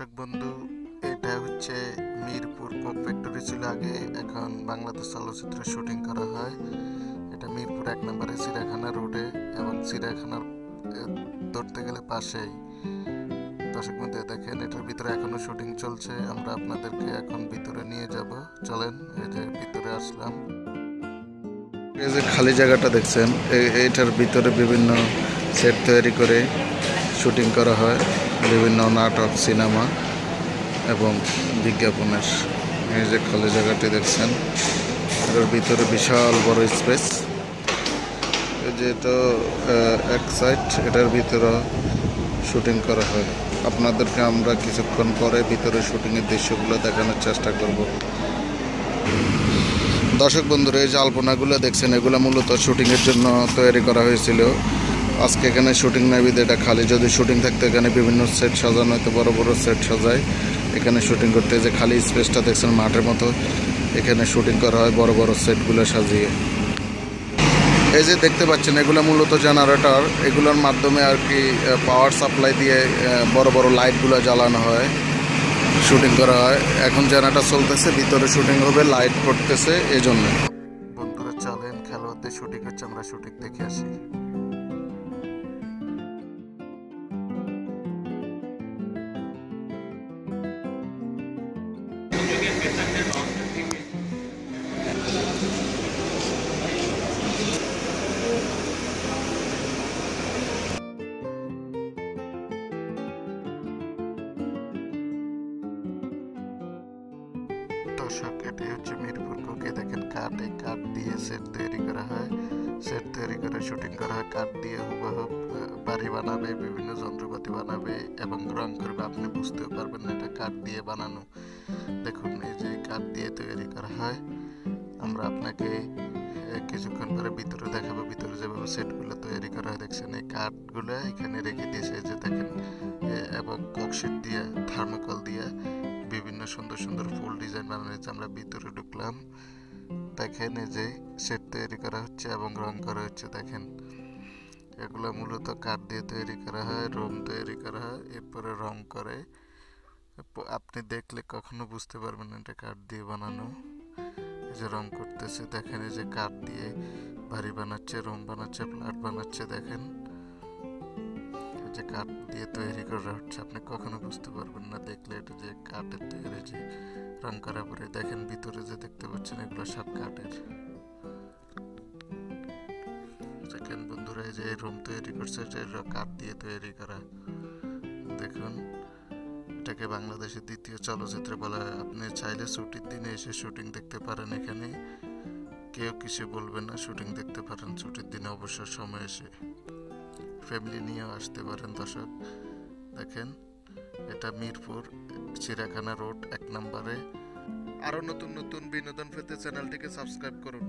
দর্শক বন্ধু, এটা হচ্ছে মিরপুর কোক ফ্যাক্টরি ছিল আগে। এখন বাংলাদেশ চলচ্চিত্রের শুটিং করা হয়। এটা মিরপুর এক নম্বরে চিড়িয়াখানা রোডে এবং চিড়িয়াখানার ধরতে গেলে পাশেই। দর্শক বন্ধু দেখেন, এটার ভিতরে এখনও শুটিং চলছে। আমরা আপনাদেরকে এখন ভিতরে নিয়ে যাব। চলেন, এই যে ভিতরে আসলাম। এই যে খালি জায়গাটা দেখছেন, এ- এইটার ভিতরে বিভিন্ন সেট তৈরি করে শুটিং করা হয়। বিভিন্ন নাটক, সিনেমা এবং বিজ্ঞাপনের এই যে খালি জায়গাটি দেখছেন। এটার ভিতরে বিশাল বড় স্পেস এই যে এটা এক সাইড এটার ভিতরে শুটিং করা হয়। আপনাদেরকে আমরা কিছুক্ষণ পরে ভিতরে শুটিংয়ের দৃশ্যগুলো দেখানোর চেষ্টা করব। দর্শক বন্ধুরা, এই যে আলপনাগুলো দেখছেন, এগুলো মূলত শুটিংয়ের জন্য তৈরি করা হয়েছিল। আজকে এখানে শুটিং নাই বিধে, এটা খালি যদি শুটিং থাকতো, এখানে বিভিন্ন সেট সাজানো হতো বড় বড় সেট সাজায়। এখানে শুটিং করতে যে খালি স্পেসটা দেখছেন মাঠের মতো, এখানে শুটিং করা হয় বড় বড় সেটগুলো সাজিয়ে। এই যে দেখতে পাচ্ছেন, এগুলো মূলত জেনারেটর এগুলোর মাধ্যমে আর কি পাওয়ার সাপ্লাই দিয়ে বড় বড় লাইটগুলো জ্বালানো হয় শুটিং করা হয়। এখন জেনারেটর চলতেছে, ভিতরে শুটিং হবে লাইট করতেছে এই জন্য বন্ধুরা, চলেন খেলোয়াড়দের শুটিং হচ্ছে, আমরা শুটিং দেখে আসি। দর্শক এটাই হচ্ছে মিরপুর কোকে দেখেন কাঠ এই কাঠ দিয়ে সেট তৈরি করা হয় সেট তৈরি করে শুটিং করা, কাঠ দিয়ে হুবহুব বাড়ি বানাবে, বিভিন্ন যন্ত্রপাতি বানাবে এবং রং করবে। আপনি বুঝতেও পারবেন না এটা কাঠ দিয়ে বানানো। দেখুন, এই যে কাঠ দিয়ে তৈরি করা হয়, আমরা আপনাকে কিছুক্ষণ পরে ভিতরে দেখাবো। ভিতরে যেভাবে সেটগুলো তৈরি করা হয়, দেখছেন, এই কাঠগুলো এখানে রেখে দিয়েছে। যে দেখেন এবং ককশিট দিয়ে, থার্মোকল দিয়ে বিভিন্ন সুন্দর সুন্দর ফুল ডিজাইন বানানো হয়েছে। আমরা ভিতরে ঢুকলাম, দেখেন এই যে সেট তৈরি করা হচ্ছে এবং রং করা হচ্ছে, দেখেন। এগুলো মূলত কাঠ দিয়ে তৈরি করা হয় রোম তৈরি করা হয়, এরপরে রং করে। আপনি দেখলে কখনো বুঝতে পারবেন এটা কাঠ দিয়ে বানানো। এই যে রং করতেছে, দেখেন এই যে কাঠ দিয়ে বাড়ি বানাচ্ছে, রুম বানাচ্ছে, ফ্ল্যাট বানাচ্ছে, দেখেন। যে কাঠ দিয়ে তৈরি করা হচ্ছে, আপনি কখনো বুঝতে পারবেন না দেখলে এটা যে কাঠের তৈরি যে রং করা পরে। দেখেন ভিতরে যে দেখতে পাচ্ছেন এগুলো সব কাঠের। দেখেন যে রুম তৈরি করছে, এটা কাঠ দিয়ে তৈরি করা। দেখুন, এটাকে বাংলাদেশের দ্বিতীয় চলচ্চিত্র বলা হয় আপনি চাইলে ছুটির দিনে এসে শুটিং দেখতে পারেন এখানে। কেউ কিছু বলবে না শুটিং দেখতে পারেন ছুটির দিনে অবসর সময় এসে। ফ্যামিলি নিয়েও আসতে পারেন দর্শক। দেখেন, এটা মিরপুর, চিড়িয়াখানা রোড এক নম্বরে। আরও নতুন নতুন বিনোদন পেতে চ্যানেলটিকে সাবস্ক্রাইব করুন।